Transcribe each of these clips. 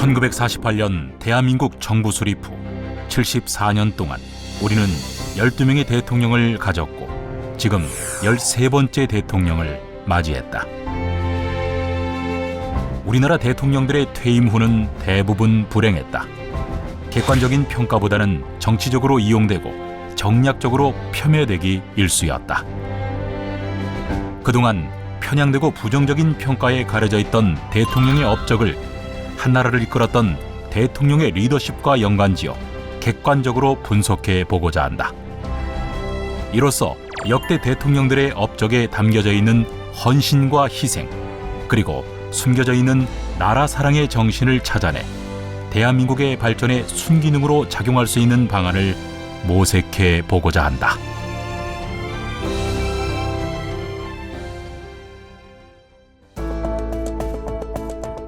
1948년 대한민국 정부 수립 후 74년 동안 우리는 12명의 대통령을 가졌고 지금 13번째 대통령을 맞이했다. 우리나라 대통령들의 퇴임 후는 대부분 불행했다. 객관적인 평가보다는 정치적으로 이용되고 정략적으로 폄훼되기 일쑤였다. 그동안 편향되고 부정적인 평가에 가려져 있던 대통령의 업적을 한 나라를 이끌었던 대통령의 리더십과 연관지어 객관적으로 분석해 보고자 한다. 이로써 역대 대통령들의 업적에 담겨져 있는 헌신과 희생, 그리고 숨겨져 있는 나라 사랑의 정신을 찾아내 대한민국의 발전에 순기능으로 작용할 수 있는 방안을 모색해 보고자 한다.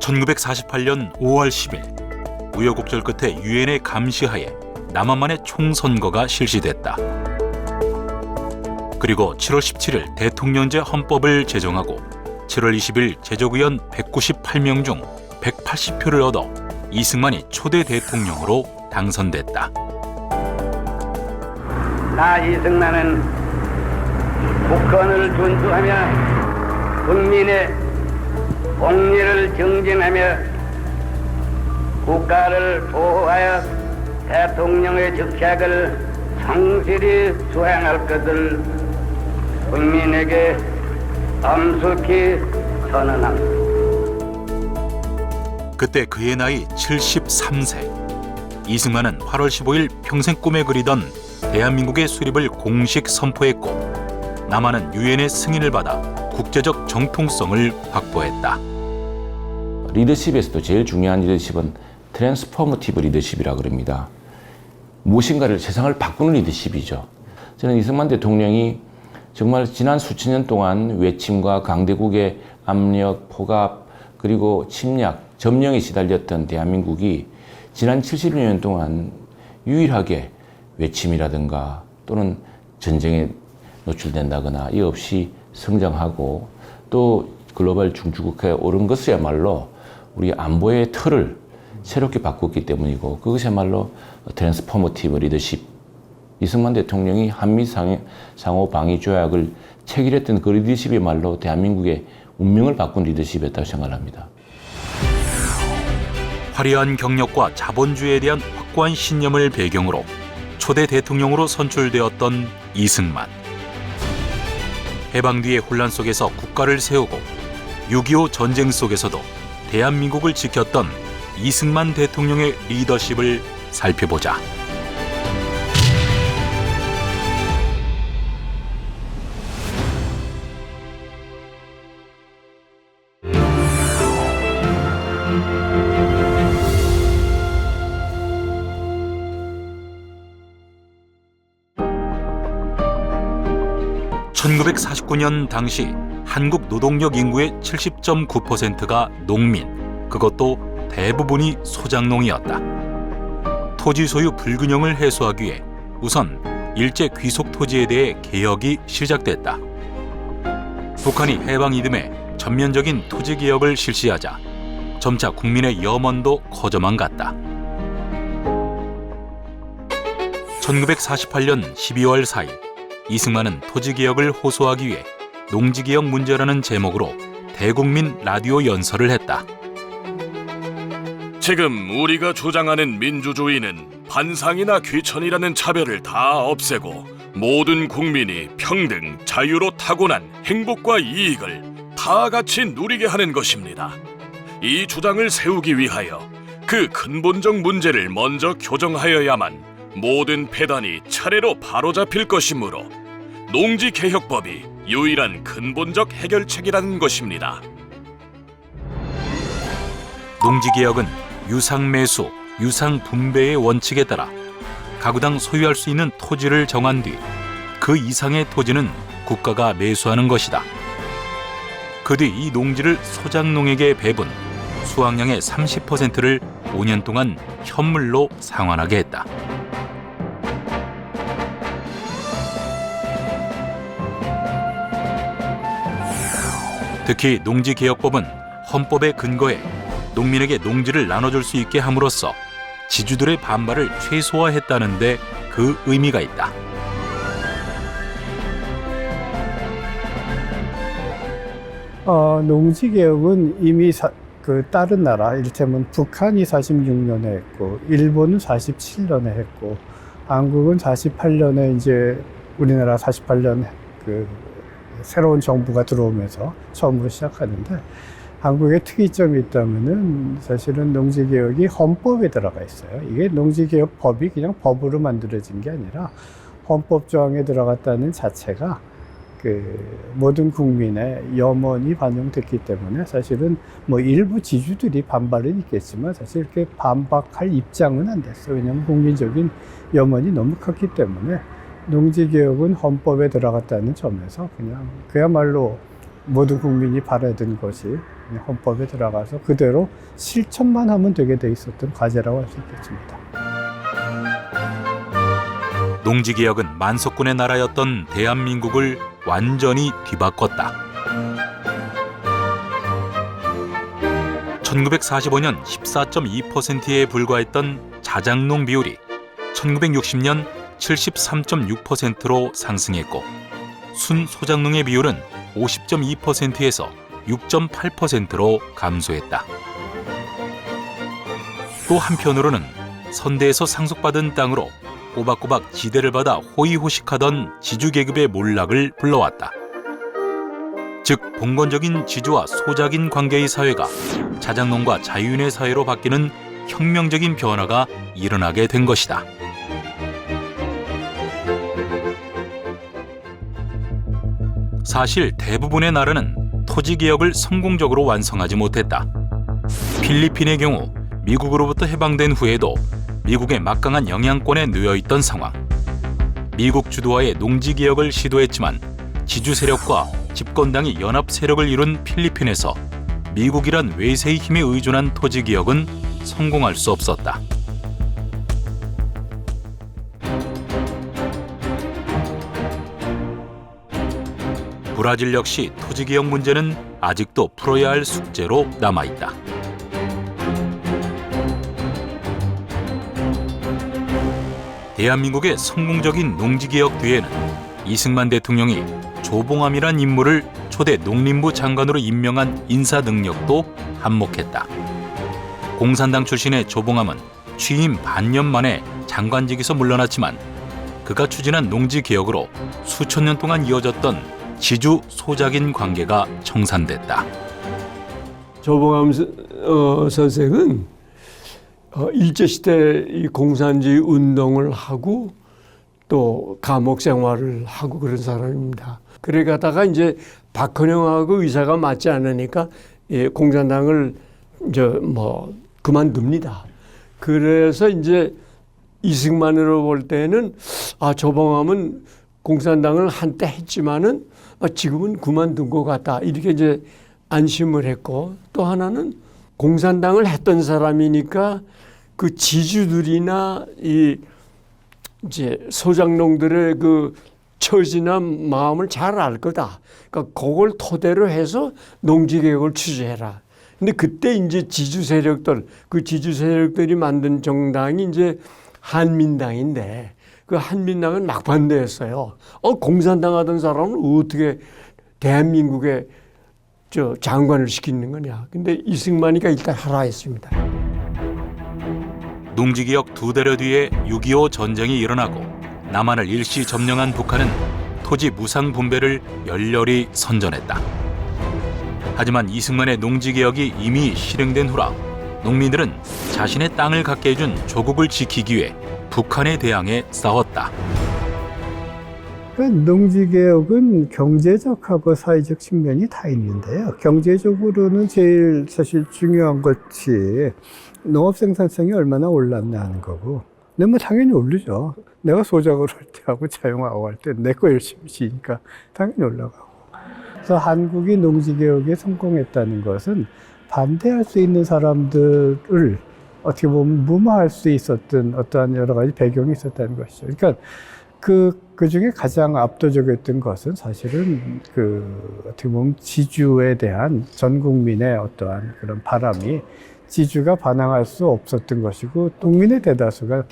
(1948년 5월 10일) 우여곡절 끝에 유엔의 감시하에 남한만의 총선거가 실시됐다. 그리고 7월 17일 대통령제 헌법을 제정하고 7월 20일 제적의원 198명 중 180표를 얻어 이승만이 초대 대통령으로 당선됐다. 나 이승만은 국헌을 준수하며 국민의 공리를 정진하며 국가를 보호하여 대통령의 직책을 성실히 수행할 것을 국민에게 엄숙히 선언합니다. 그때 그의 나이 73세. 이승만은 8월 15일 평생 꿈에 그리던 대한민국의 수립을 공식 선포했고 남한은 유엔의 승인을 받아 국제적 정통성을 확보했다. 리더십에서도 제일 중요한 리더십은 트랜스포머티브 리더십이라 그럽니다. 무엇인가를 세상을 바꾸는 리더십이죠. 저는 이승만 대통령이 정말 지난 수천 년 동안 외침과 강대국의 압력, 포갑, 그리고 침략, 점령에 시달렸던 대한민국이 지난 70년 동안 유일하게 외침이라든가 또는 전쟁에 노출된다거나 이 없이 성장하고 또 글로벌 중주국에 오른 것이야말로 우리 안보의 틀을 새롭게 바꿨기 때문이고 그것이야말로 트랜스포머티브 리더십 이승만 대통령이 한미 상호 방위 조약을 체결했던 그 리더십이말로 대한민국의 운명을 바꾼 리더십이었다고 생각합니다. 화려한 경력과 자본주의에 대한 확고한 신념을 배경으로 초대 대통령으로 선출되었던 이승만. 해방 뒤의 혼란 속에서 국가를 세우고 6.25 전쟁 속에서도 대한민국을 지켰던 이승만 대통령의 리더십을 살펴보자. (1949년) 당시 한국 노동력 인구의 (70.9%가) 농민 그것도 대부분이 소작농이었다. 토지 소유 불균형을 해소하기 위해 우선 일제 귀속 토지에 대해 개혁이 시작됐다. 북한이 해방 이듬해 전면적인 토지 개혁을 실시하자 점차 국민의 염원도 커져만 갔다. 1948년 12월 4일 이승만은 토지 개혁을 호소하기 위해 농지 개혁 문제라는 제목으로 대국민 라디오 연설을 했다. 지금 우리가 주장하는 민주주의는 반상이나 귀천이라는 차별을 다 없애고 모든 국민이 평등, 자유로 타고난 행복과 이익을 다 같이 누리게 하는 것입니다. 이 주장을 세우기 위하여 그 근본적 문제를 먼저 교정하여야만 모든 폐단이 차례로 바로잡힐 것이므로 농지 개혁법이 유일한 근본적 해결책이라는 것입니다. 농지 개혁은 유상 매수, 유상 분배의 원칙에 따라 가구당 소유할 수 있는 토지를 정한 뒤 그 이상의 토지는 국가가 매수하는 것이다. 그 뒤 이 농지를 소작농에게 배분, 수확량의 30%를 5년 동안 현물로 상환하게 했다. 특히 농지개혁법은 헌법에 근거해 농민에게 농지를 나눠줄 수 있게 함으로써 지주들의 반발을 최소화했다는데 그 의미가 있다. 어, 농지 개혁은 이미 사- 그 다른 나라, 이를테면 북한이 46년에 했고, 일본은 47년에 했고, 한국은 48년에 이제 우리나라 48년 그 새로운 정부가 들어오면서 처음으로 시작하는데, 한국의 특이점이 있다면은 사실은 농지 개혁이 헌법에 들어가 있어요. 이게 농지 개혁법이 그냥 법으로 만들어진 게 아니라 헌법 조항에 들어갔다는 자체가 그 모든 국민의 염원이 반영됐기 때문에 사실은 뭐 일부 지주들이 반발은 있겠지만 사실 이렇게 반박할 입장은 안 됐어요. 왜냐하면 국민적인 염원이 너무 컸기 때문에 농지 개혁은 헌법에 들어갔다는 점에서 그냥 그야말로 모든 국민이 바라던 것이 헌법에 들어가서 그대로 실천만 하면 되게 돼 있었던 과제라고 할 수 있겠습니다. 농지 개혁은 만석군의 나라였던 대한민국을 완전히 뒤바꿨다. 1945년 14.2%에 불과했던 자장농 비율이 1960년 73.6%로 상승했고 순 소작농의 비율은 50.2%에서 6.8%로 감소했다. 또 한편으로는 선대에서 상속받은 땅으로 꼬박꼬박 지대를 받아 호의호식하던 지주계급의 몰락을 불러왔다. 즉 봉건적인 지주와 소작인 관계의 사회가 자장농과 자유인의 사회로 바뀌는 혁명적인 변화가 일어나게 된 것이다. 사실 대부분의 나라는 토지 개혁을 성공적으로 완성하지 못했다. 필리핀의 경우 미국으로부터 해방된 후에도 미국의 막강한 영향권에 놓여 있던 상황. 미국 주도하의 농지 개혁을 시도했지만 지주 세력과 집권당이 연합 세력을 이룬 필리핀에서 미국이란 외세의 힘에 의존한 토지 개혁은 성공할 수 없었다. 브라질 역시 토지 개혁 문제는 아직도 풀어야 할 숙제로 남아 있다. 대한민국의 성공적인 농지개혁 뒤에는 이승만 대통령이 조봉암이란 인물을 초대 농림부 장관으로 임명한 인사 능력도 한몫했다. 공산당 출신의 조봉암은 취임 반년 만에 장관직에서 물러났지만 그가 추진한 농지개혁으로 수천 년 동안 이어졌던 지주 소작인 관계가 청산됐다. 조봉암 선- 어, 선생은 어, 일제시대 이 공산주의 운동을 하고 또 감옥 생활을 하고 그런 사람입니다. 그래 가다가 이제 박헌영하고 의사가 맞지 않으니까 예, 공산당을 이제 뭐 그만둡니다. 그래서 이제 이승만으로 볼 때는 아 조봉암은 공산당을 한때 했지만은 아, 지금은 그만둔 것 같다 이렇게 이제 안심을 했고 또 하나는 공산당을 했던 사람이니까 그 지주들이나 이 이제 소장농들의 그 처지나 마음을 잘 알 거다. 그러니까 그걸 토대로 해서 농지 개혁을 취재해라. 근데 그때 이제 지주 세력들 그 지주 세력들이 만든 정당이 이제 한민당인데 그 한민당은 막 반대했어요. 어 공산당 하던 사람은 어떻게 대한민국에 저 장관을 시키는 거냐. 근데 이승만이가 일단 하라 했습니다. 농지개혁 두 달여 뒤에 6.25 전쟁이 일어나고 남한을 일시 점령한 북한은 토지 무상 분배를 열렬히 선전했다. 하지만 이승만의 농지개혁이 이미 실행된 후라 농민들은 자신의 땅을 갖게 해준 조국을 지키기 위해 북한에 대항해 싸웠다. 그러니까 농지개혁은 경제적하고 사회적 측면이 다 있는데요. 경제적으로는 제일 사실 중요한 것이 농업 생산성이 얼마나 올랐나 하는 거고. 근데 뭐 당연히 오르죠. 내가 소작을 할 때하고 자영하고 할 때 내 거 열심히 지니까 당연히 올라가고. 그래서 한국이 농지개혁에 성공했다는 것은 반대할 수 있는 사람들을 어떻게 보면 무마할 수 있었던 어떠한 여러 가지 배경이 있었다는 것이죠. 그러니까 그, 그 중에 가장 압도적이었던 것은 사실은 그, 어떻게 보면 지주에 대한 전 국민의 어떠한 그런 바람이 지주가 반항할 수 없었던 것이고, 국민의 대다수가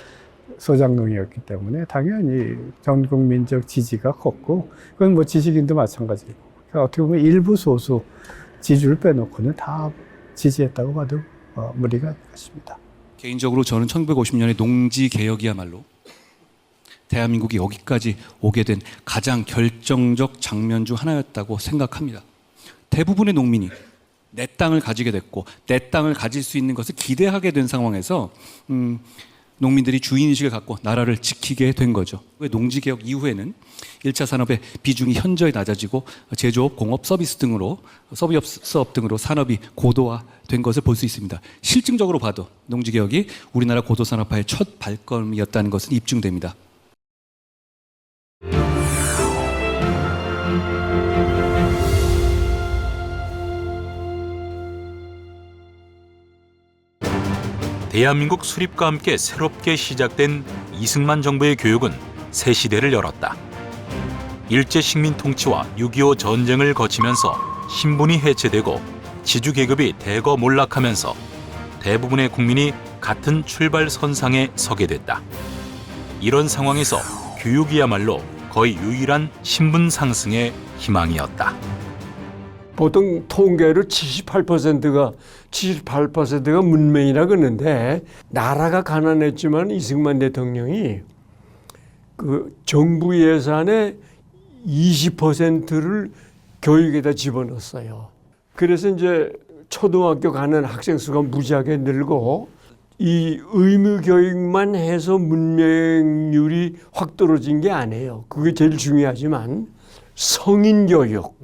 소장농이었기 때문에 당연히 전 국민적 지지가 컸고, 그건 뭐 지식인도 마찬가지고, 그러니까 어떻게 보면 일부 소수 지주를 빼놓고는 다 지지했다고 봐도 어, 무리가 안 것입니다. 개인적으로 저는 1950년의 농지 개혁이야말로 대한민국이 여기까지 오게 된 가장 결정적 장면 중 하나였다고 생각합니다. 대부분의 농민이 내 땅을 가지게 됐고 내 땅을 가질 수 있는 것을 기대하게 된 상황에서 음, 농민들이 주인의식을 갖고 나라를 지키게 된 거죠. 왜 농지개혁 이후에는 1차 산업의 비중이 현저히 낮아지고 제조업, 공업, 서비스 등으로 서비업 사업 등으로 산업이 고도화된 것을 볼 수 있습니다. 실증적으로 봐도 농지개혁이 우리나라 고도산업화의 첫 발걸음이었다는 것은 입증됩니다. 대한민국 수립과 함께 새롭게 시작된 이승만 정부의 교육은 새 시대를 열었다. 일제 식민 통치와 6.25 전쟁을 거치면서 신분이 해체되고 지주 계급이 대거 몰락하면서 대부분의 국민이 같은 출발선상에 서게 됐다. 이런 상황에서 교육이야말로 거의 유일한 신분 상승의 희망이었다. 보통 통계로 78%가 78%가 문맹이라 그러는데 나라가 가난했지만 이승만 대통령이 그 정부 예산의 20%를 교육에다 집어넣었어요. 그래서 이제 초등학교 가는 학생 수가 무지하게 늘고 이 의무 교육만 해서 문맹률이 확 떨어진 게 아니에요. 그게 제일 중요하지만 성인 교육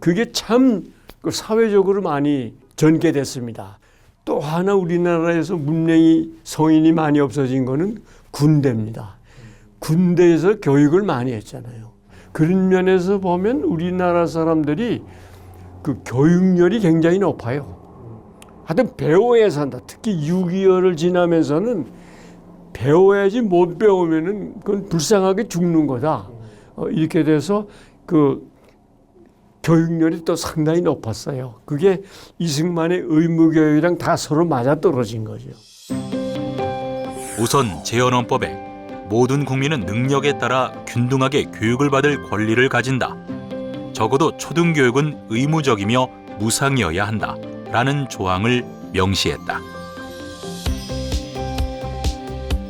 그게 참그 사회적으로 많이 전개됐습니다. 또 하나 우리나라에서 문맹이 성인이 많이 없어진 거는 군대입니다. 군대에서 교육을 많이 했잖아요. 그런 면에서 보면 우리나라 사람들이 그 교육열이 굉장히 높아요. 하여튼 배워야 산다. 특히 6.25를 지나면서는 배워야지 못 배우면은 그건 불쌍하게 죽는 거다. 어, 이렇게 돼서 그 교육열이 또 상당히 높았어요. 그게 이승만의 의무교육이랑 다 서로 맞아떨어진 거죠. 우선 재헌헌법에 모든 국민은 능력에 따라 균등하게 교육을 받을 권리를 가진다. 적어도 초등교육은 의무적이며 무상이어야 한다. 라는 조항을 명시했다.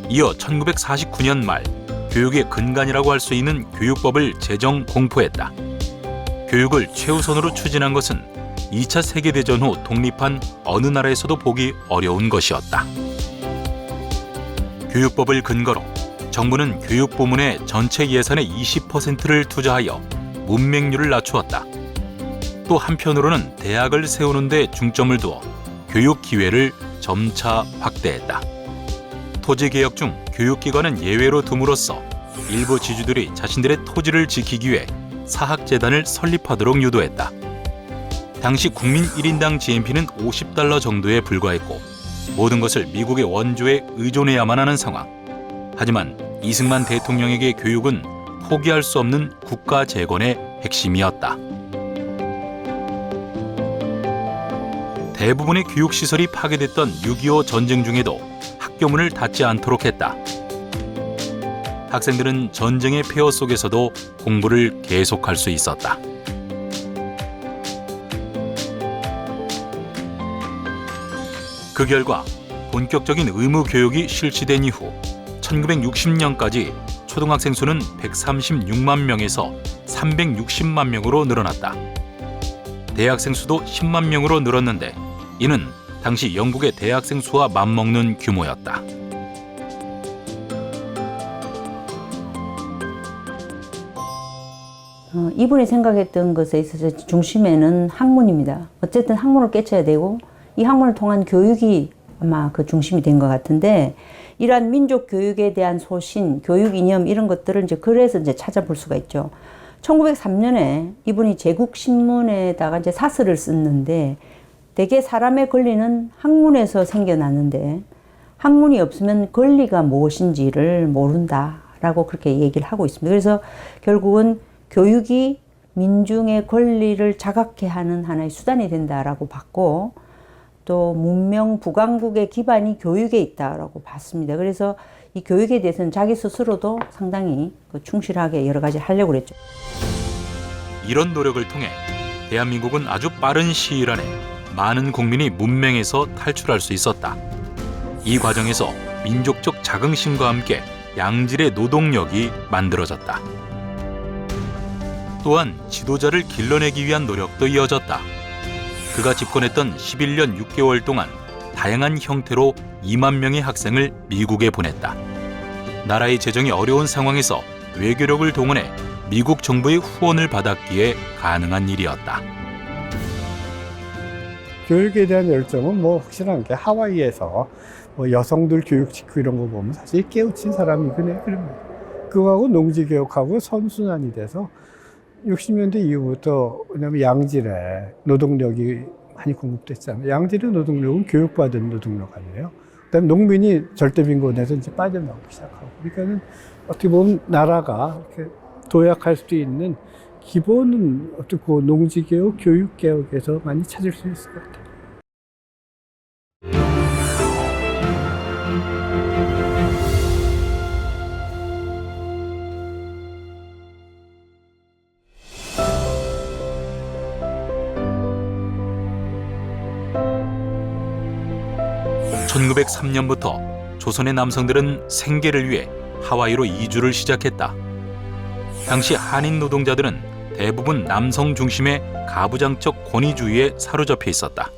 이어 1949년 말 교육의 근간이라고 할 수 있는 교육법을 제정 공포했다. 교육을 최우선으로 추진한 것은 2차 세계대전 후 독립한 어느 나라에서도 보기 어려운 것이었다. 교육법을 근거로 정부는 교육 부문의 전체 예산의 20%를 투자하여 문맹률을 낮추었다. 또 한편으로는 대학을 세우는 데 중점을 두어 교육 기회를 점차 확대했다. 토지 개혁 중 교육기관은 예외로 둠으로써 일부 지주들이 자신들의 토지를 지키기 위해 사학재단을 설립하도록 유도했다. 당시 국민 1인당 GNP는 50달러 정도에 불과했고 모든 것을 미국의 원조에 의존해야만 하는 상황. 하지만 이승만 대통령에게 교육은 포기할 수 없는 국가 재건의 핵심이었다. 대부분의 교육시설이 파괴됐던 6.25 전쟁 중에도 학교문을 닫지 않도록 했다. 학생들은 전쟁의 폐허 속에서도 공부를 계속할 수 있었다. 그 결과 본격적인 의무 교육이 실시된 이후 1960년까지 초등학생 수는 136만 명에서 360만 명으로 늘어났다. 대학생 수도 10만 명으로 늘었는데 이는 당시 영국의 대학생 수와 맞먹는 규모였다. 어, 이분이 생각했던 것에 있어서 중심에는 학문입니다. 어쨌든 학문을 깨쳐야 되고 이 학문을 통한 교육이 아마 그 중심이 된 것 같은데 이러한 민족 교육에 대한 소신, 교육 이념 이런 것들을 이제 그래서 이제 찾아볼 수가 있죠. 1903년에 이분이 제국 신문에다가 이제 사설을 썼는데 대개 사람의 권리는 학문에서 생겨나는데 학문이 없으면 권리가 무엇인지를 모른다. 라고 그렇게 얘기를 하고 있습니다. 그래서 결국은 교육이 민중의 권리를 자각케 하는 하나의 수단이 된다라고 봤고 또 문명 부강국의 기반이 교육에 있다라고 봤습니다. 그래서 이 교육에 대해서는 자기 스스로도 상당히 그 충실하게 여러 가지 하려고 그랬죠. 이런 노력을 통해 대한민국은 아주 빠른 시일 안에 많은 국민이 문맹에서 탈출할 수 있었다. 이 과정에서 민족적 자긍심과 함께 양질의 노동력이 만들어졌다. 또한 지도자를 길러내기 위한 노력도 이어졌다. 그가 집권했던 11년 6개월 동안 다양한 형태로 2만 명의 학생을 미국에 보냈다. 나라의 재정이 어려운 상황에서 외교력을 동원해 미국 정부의 후원을 받았기에 가능한 일이었다. 교육에 대한 열정은 뭐 확실한 게 하와이에서 뭐 여성들 교육시키고 이런 거 보면 사실 깨우친 사람이 그네 그럽니다. 그거하고 농지개혁하고 선순환이 돼서 60년대 이후부터 왜냐면 양질의 노동력이 많이 공급됐잖아요. 양질의 노동력은 교육받은 노동력 아니에요. 그다음에 농민이 절대 빈곤에서 이제 빠져나오기 시작하고 그러니까는 어떻게 보면 나라가 이렇게 도약할 수도 있는 기본은 어떻게 그 농지개혁, 교육개혁에서 많이 찾을 수 있을 것 같아요. 1903년부터 조선의 남성들은 생계를 위해 하와이로 이주를 시작했다. 당시 한인 노동자들은 대부분 남성 중심의 가부장적 권위주의에 사로잡혀 있었다.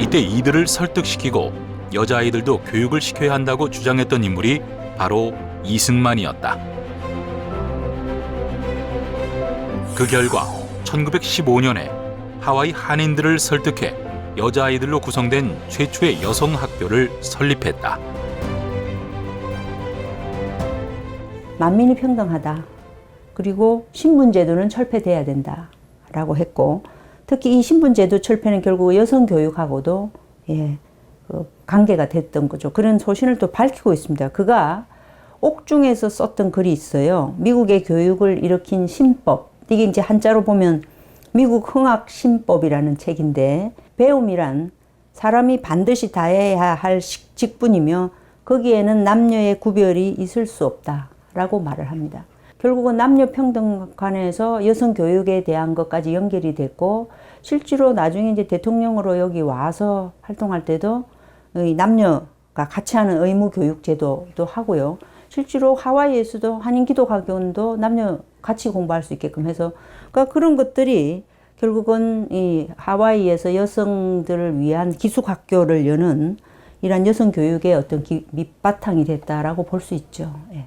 이때 이들을 설득시키고 여자아이들도 교육을 시켜야 한다고 주장했던 인물이 바로 이승만이었다. 그 결과 1915년에 하와이 한인들을 설득해 여자아이들로 구성된 최초의 여성 학교를 설립했다. 만민이 평등하다. 그리고 신분제도는 철폐돼야 된다. 라고 했고, 특히 이 신분제도 철폐는 결국 여성 교육하고도, 예, 그 관계가 됐던 거죠. 그런 소신을 또 밝히고 있습니다. 그가 옥중에서 썼던 글이 있어요. 미국의 교육을 일으킨 신법. 이게 이제 한자로 보면 미국 흥학 신법이라는 책인데, 배움이란 사람이 반드시 다해야 할 식- 직분이며, 거기에는 남녀의 구별이 있을 수 없다. 라고 말을 합니다. 결국은 남녀 평등 관해서 여성 교육에 대한 것까지 연결이 됐고 실제로 나중에 이제 대통령으로 여기 와서 활동할 때도 이 남녀가 같이 하는 의무 교육 제도도 하고요. 실제로 하와이에서도 한인 기독학원도 남녀 같이 공부할 수 있게끔 해서 그러니까 그런 것들이 결국은 이 하와이에서 여성들을 위한 기숙 학교를 여는 이런 여성 교육의 어떤 기- 밑바탕이 됐다라고 볼 수 있죠. 예.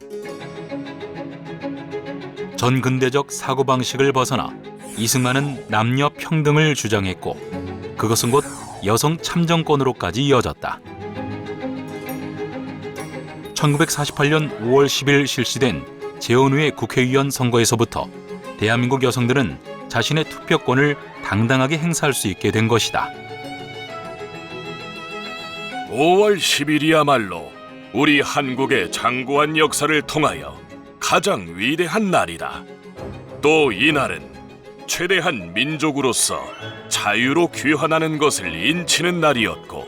전근대적 사고방식을 벗어나 이승만은 남녀 평등을 주장했고 그것은 곧 여성 참정권으로까지 이어졌다. 1948년 5월 10일 실시된 재헌후의 국회의원 선거에서부터 대한민국 여성들은 자신의 투표권을 당당하게 행사할 수 있게 된 것이다. 5월 10일이야말로 우리 한국의 장구한 역사를 통하여 가장 위대한 날이다. 또 이날은 최대한 민족으로서 자유로 귀환하는 것을 인치는 날이었고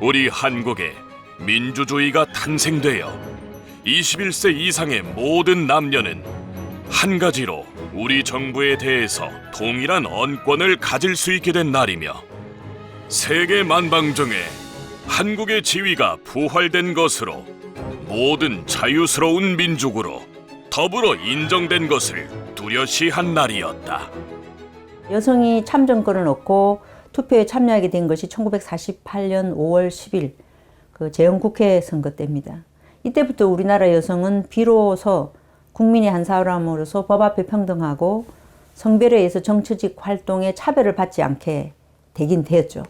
우리 한국에 민주주의가 탄생되어 21세 이상의 모든 남녀는 한 가지로 우리 정부에 대해서 동일한 언권을 가질 수 있게 된 날이며 세계 만방중에 한국의 지위가 부활된 것으로 모든 자유스러운 민족으로 더불어 인정된 것을 뚜렷이 한 날이었다. 여성이 참정권을 얻고 투표에 참여하게 된 것이 1948년 5월 10일 그 재헌국회 선거 때입니다. 이때부터 우리나라 여성은 비로소 국민의 한 사람으로서 법 앞에 평등하고 성별에 의해서 정치직 활동에 차별을 받지 않게 되긴 되었죠.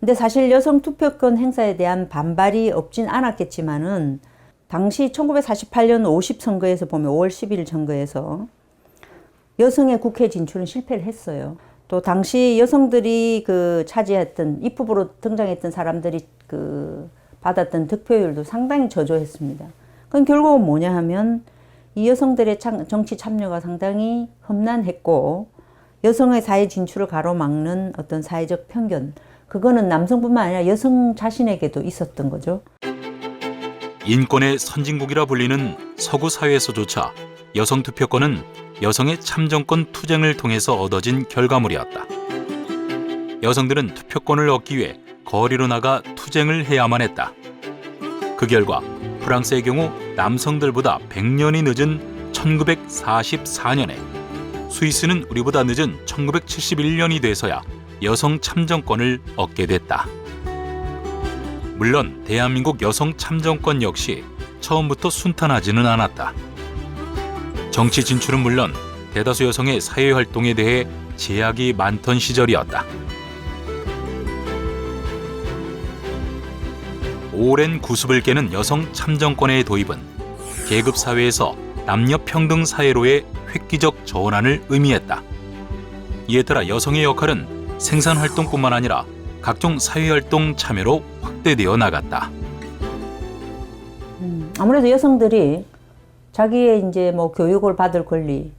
근데 사실 여성 투표권 행사에 대한 반발이 없진 않았겠지만은 당시 1948년 50 선거에서 보면 5월 10일 선거에서 여성의 국회 진출은 실패를 했어요. 또 당시 여성들이 그 차지했던 입후보로 등장했던 사람들이 그 받았던 득표율도 상당히 저조했습니다. 그럼 결국은 뭐냐 하면 이 여성들의 참- 정치 참여가 상당히 험난했고 여성의 사회 진출을 가로막는 어떤 사회적 편견 그거는 남성뿐만 아니라 여성 자신에게도 있었던 거죠. 인권의 선진국이라 불리는 서구 사회에서조차 여성 투표권은 여성의 참정권 투쟁을 통해서 얻어진 결과물이었다. 여성들은 투표권을 얻기 위해 거리로 나가 투쟁을 해야만 했다. 그 결과 프랑스의 경우 남성들보다 100년이 늦은 1944년에 스위스는 우리보다 늦은 1971년이 돼서야 여성 참정권을 얻게 됐다. 물론 대한민국 여성 참정권 역시 처음부터 순탄하지는 않았다. 정치 진출은 물론 대다수 여성의 사회 활동에 대해 제약이 많던 시절이었다. 오랜 구습을 깨는 여성 참정권의 도입은 계급 사회에서 남녀 평등 사회로의 획기적 전환을 의미했다. 이에 따라 여성의 역할은 생산 활동뿐만 아니라 각종 사회 활동 참여로 확대되어 나갔다. 음, 아무래도 여성들이 자기의 이제 뭐 교육을 받을 권리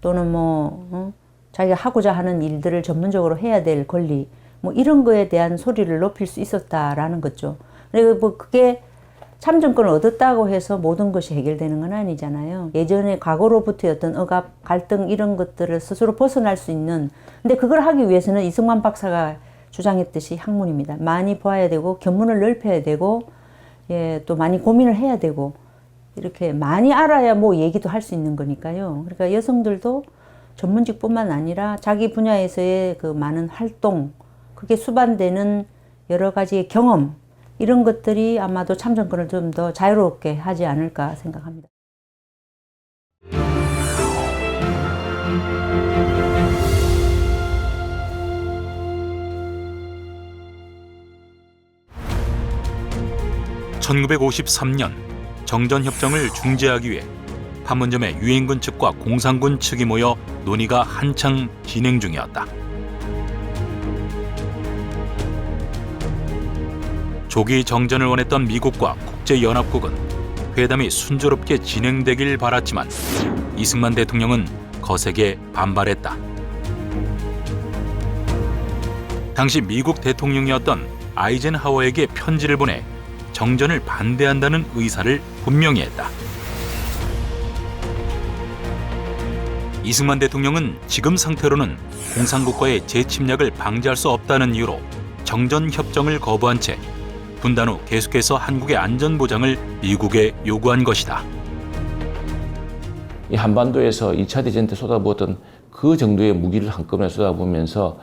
또는 뭐 어? 자기가 하고자 하는 일들을 전문적으로 해야 될 권리 뭐 이런 거에 대한 소리를 높일 수 있었다라는 거죠. 그리고 뭐 그게 참정권을 얻었다고 해서 모든 것이 해결되는 건 아니잖아요. 예전에 과거로부터의 어떤 억압, 갈등 이런 것들을 스스로 벗어날 수 있는 근데 그걸 하기 위해서는 이승만 박사가 주장했듯이 학문입니다. 많이 보아야 되고 견문을 넓혀야 되고 예, 또 많이 고민을 해야 되고 이렇게 많이 알아야 뭐 얘기도 할 수 있는 거니까요. 그러니까 여성들도 전문직뿐만 아니라 자기 분야에서의 그 많은 활동, 그게 수반되는 여러 가지의 경험 이런 것들이 아마도 참정권을 좀 더 자유롭게 하지 않을까 생각합니다. (1953년) 정전협정을 중재하기 위해 판문점에 유엔군 측과 공산군 측이 모여 논의가 한창 진행 중이었다. 조기 정전을 원했던 미국과 국제연합국은 회담이 순조롭게 진행되길 바랐지만 이승만 대통령은 거세게 반발했다. 당시 미국 대통령이었던 아이젠하워에게 편지를 보내 정전을 반대한다는 의사를 분명히 했다. 이승만 대통령은 지금 상태로는 공산국가의 재침략을 방지할 수 없다는 이유로 정전 협정을 거부한 채 분단 후 계속해서 한국의 안전 보장을 미국에 요구한 것이다. 이 한반도에서 2차 대전 때 쏟아부었던 그 정도의 무기를 한꺼번에 쏟아부으면서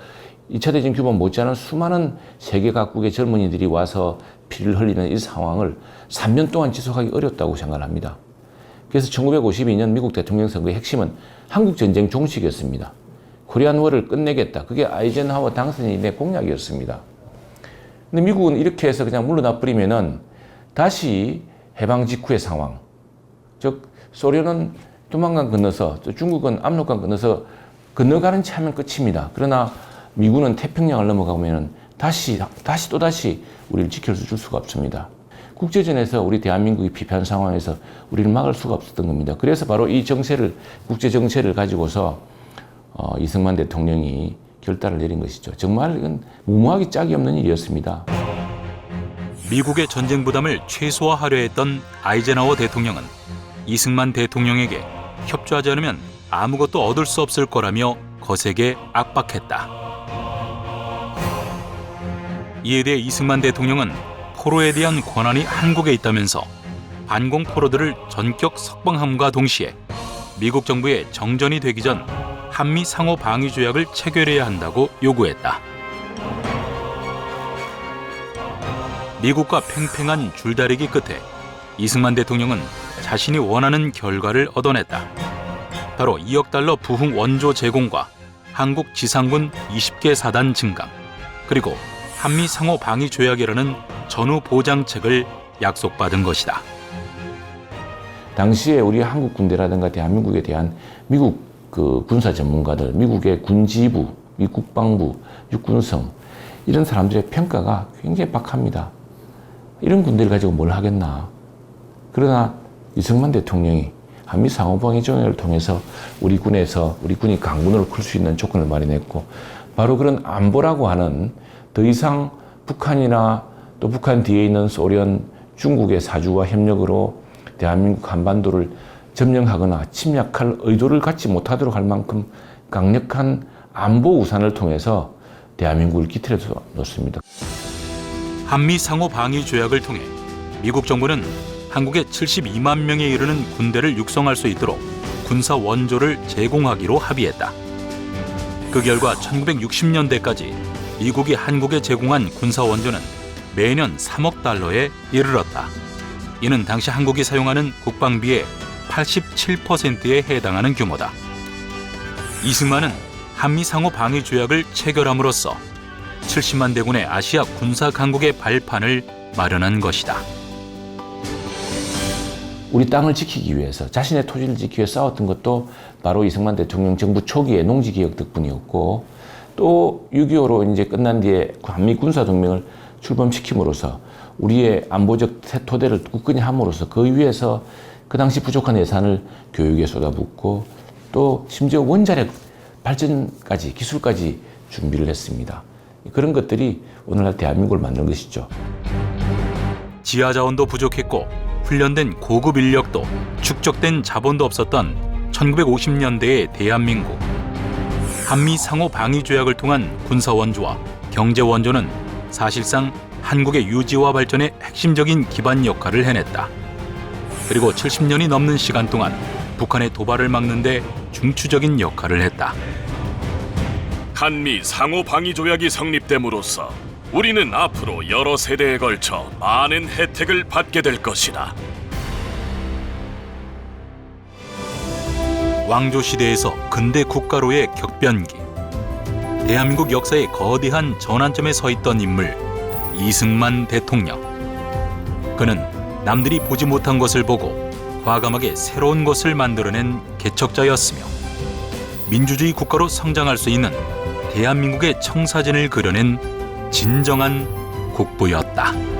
2차 대전 규모 못지않은 수많은 세계 각국의 젊은이들이 와서 피를 흘리는 이 상황을 3년 동안 지속하기 어렵다고 생각합니다. 그래서 1952년 미국 대통령 선거의 핵심은 한국 전쟁 종식이었습니다. 코리안 워를 끝내겠다. 그게 아이젠하워 당선인의 공약이었습니다. 근데 미국은 이렇게 해서 그냥 물러나 버리면은 다시 해방 직후의 상황. 즉 소련은 두만강 건너서 또 중국은 압록강 건너서 건너가는 채 하면 끝입니다. 그러나 미군은 태평양을 넘어가면은 다시 다시 또 다시 우리를 지켜줄 수가 없습니다. 국제전에서 우리 대한민국이 피폐한 상황에서 우리를 막을 수가 없었던 겁니다. 그래서 바로 이 정세를 국제 정세를 가지고서 어, 이승만 대통령이 결단을 내린 것이죠. 정말 이건 무모하기 짝이 없는 일이었습니다. 미국의 전쟁 부담을 최소화하려 했던 아이젠하워 대통령은 이승만 대통령에게 협조하지 않으면 아무것도 얻을 수 없을 거라며 거세게 압박했다. 이에 대해 이승만 대통령은 포로에 대한 권한이 한국에 있다면서 반공 포로들을 전격 석방함과 동시에 미국 정부의 정전이 되기 전 한미 상호 방위 조약을 체결해야 한다고 요구했다. 미국과 팽팽한 줄다리기 끝에 이승만 대통령은 자신이 원하는 결과를 얻어냈다. 바로 2억 달러 부흥 원조 제공과 한국 지상군 20개 사단 증강, 그리고 한미 상호 방위 조약이라는 전후 보장책을 약속받은 것이다. 당시에 우리 한국 군대라든가 대한민국에 대한 미국 그 군사 전문가들, 미국의 군지부, 미 국방부, 육군성 이런 사람들의 평가가 굉장히 박합니다. 이런 군대를 가지고 뭘 하겠나. 그러나 이승만 대통령이 한미 상호방위 조약을 통해서 우리 군에서 우리 군이 강군을 클수 있는 조건을 마련했고 바로 그런 안보라고 하는 더 이상 북한이나 또 북한 뒤에 있는 소련, 중국의 사주와 협력으로 대한민국 한반도를 점령하거나 침략할 의도를 갖지 못하도록 할 만큼 강력한 안보 우산을 통해서 대한민국을 기틀어 놓습니다. 한미 상호 방위 조약을 통해 미국 정부는 한국에 72만 명에 이르는 군대를 육성할 수 있도록 군사 원조를 제공하기로 합의했다. 그 결과 1960년대까지 미국이 한국에 제공한 군사 원조는 매년 3억 달러에 이르렀다. 이는 당시 한국이 사용하는 국방비의 87%에 해당하는 규모다. 이승만은 한미 상호 방위 조약을 체결함으로써 70만 대군의 아시아 군사 강국의 발판을 마련한 것이다. 우리 땅을 지키기 위해서 자신의 토지를 지키기 위해 싸웠던 것도 바로 이승만 대통령 정부 초기의 농지 개혁 덕분이었고 또 6.25로 이제 끝난 뒤에 한미 군사 동맹을 출범시킴으로써 우리의 안보적 토대를 굳건히 함으로써 그 위에서 그 당시 부족한 예산을 교육에 쏟아붓고 또 심지어 원자력 발전까지 기술까지 준비를 했습니다. 그런 것들이 오늘날 대한민국을 만든 것이죠. 지하 자원도 부족했고 훈련된 고급 인력도 축적된 자본도 없었던 1950년대의 대한민국. 한미 상호 방위 조약을 통한 군사 원조와 경제 원조는 사실상 한국의 유지와 발전에 핵심적인 기반 역할을 해냈다. 그리고 70년이 넘는 시간 동안 북한의 도발을 막는 데 중추적인 역할을 했다. 한미 상호 방위 조약이 성립됨으로써 우리는 앞으로 여러 세대에 걸쳐 많은 혜택을 받게 될 것이다. 왕조 시대에서 근대 국가로의 격변기. 대한민국 역사의 거대한 전환점에 서 있던 인물 이승만 대통령. 그는 남들이 보지 못한 것을 보고 과감하게 새로운 것을 만들어낸 개척자였으며 민주주의 국가로 성장할 수 있는 대한민국의 청사진을 그려낸 진정한 국부였다.